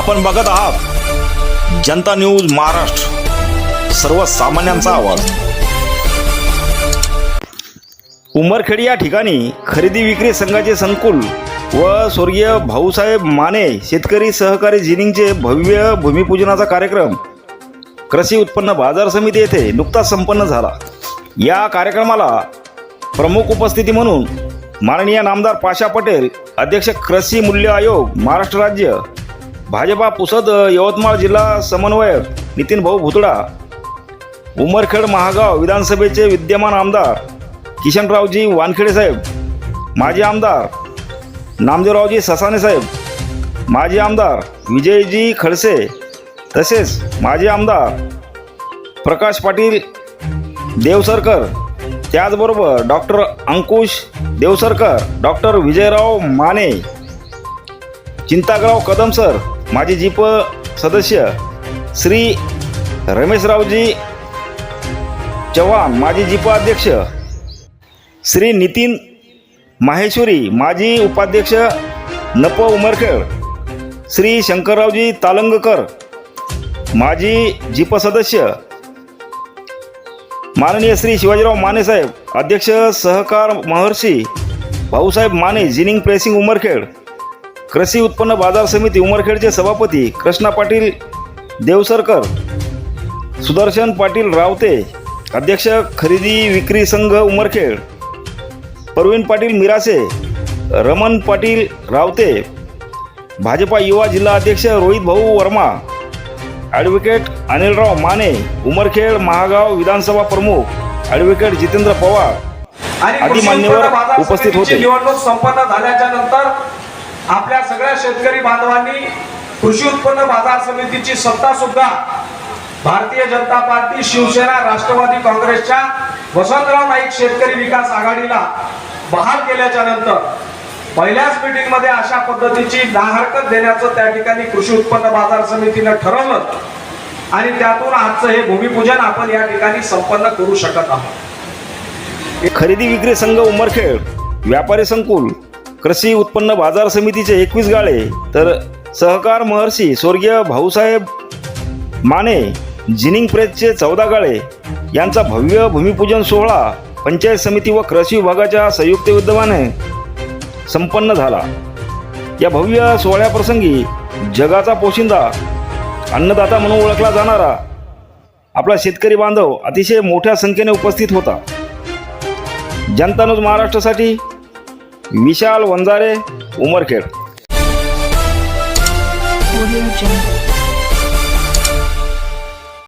आपण बघत आहात. जनता न्यूज महाराष्ट्र. सर्वसामान्यांचा आवाज. उमरखेड या ठिकाणी खरेदी विक्री संघाचे संकुल व स्वर्गीय भाऊसाहेब माने शेतकरी सहकारी जिनिंगचे भव्य भूमिपूजनाचा कार्यक्रम. कृषी उत्पन्न बाजार समिती येथे नुकताच संपन्न झाला. या कार्यक्रमाला प्रमुख उपस्थिती म्हणून माननीय नामदार पाशा पटेल अध्यक्ष कृषी मूल्य आयोग महाराष्ट्र राज्य भाजपा पुसद यवतमाळ जिल्हा समन्वयक नितीन भाऊ भुतडा उमरखेड महागाव विधानसभेचे विद्यमान आमदार किशनरावजी वानखेडे साहेब माजी आमदार नामदेवरावजी ससाने साहेब माजी आमदार विजयजी खडसे तसेच माजी आमदार प्रकाश पाटील देवसरकर त्याचबरोबर doctor Ankush Devsarkar doctor Vijayrao Mane Chintagrao Kadam sir माजी जीप सदस्य श्री रमेशरावजी चव्हाण माजी जीप अध्यक्ष श्री नितीन माहेश्वरी माजी उपाध्यक्ष नप उमरखेड श्री शंकररावजी तालंगकर माजी जीप सदस्य माननीय श्री शिवाजीराव माने साहेब अध्यक्ष सहकार महर्षी भाऊसाहेब माने जिनिंग प्रेसिंग उमरखेड कृषी उत्पन्न बाजार समिती उमरखेडचे सभापती कृष्णा पाटील देवसरकर सुदर्शन पाटील रावते अध्यक्ष खरेदी विक्री संघ उमरखेड परवीन पाटील मिरासे रमण पाटील रावते भाजपा युवा जिल्हा अध्यक्ष रोहित भाऊ वर्मा ॲडव्होकेट अनिलराव माने उमरखेड महागाव विधानसभा प्रमुख ॲडव्होकेट जितेंद्र पवार आदी मान्यवर उपस्थित होते. निवडणूक संपन्न झाल्याच्यानंतर आपल्या सगळ्या शेतकरी बांधवांनी कृषी उत्पन्न बाजार समितीची सत्ता सुद्धा भारतीय जनता पार्टी शिवसेना राष्ट्रवादी काँग्रेसच्या वसंतराव नाईक शेतकरी विकास आघाडीला बहाल केल्याच्यानंतर पहिल्याच मीटिंगमध्ये अशा पद्धतीची नाहरकत देण्याचं त्या ठिकाणी कृषी उत्पन्न बाजार समितीनं ठरवलं आणि त्यातून आजचं हे भूमिपूजन आपण या ठिकाणी संपन्न करू शकत आहोत. खरेदी विक्री संघ उमरखेड व्यापारी संकुल कृषी उत्पन्न बाजार समितीचे एकवीस गाळे तर सहकार महर्षी स्वर्गीय भाऊसाहेब माने जिनिंग प्रेसचे चौदा गाळे यांचा भव्य भूमिपूजन सोहळा पंचायत समिती व कृषी विभागाच्या संयुक्त विद्यमाने संपन्न झाला. या भव्य सोहळ्याप्रसंगी जगाचा पोशिंदा अन्नदाता म्हणून ओळखला जाणारा आपला शेतकरी बांधव अतिशय मोठ्या संख्येने उपस्थित होता. जनतानुज महाराष्ट्रासाठी विशाल वंजारे उमरखेड.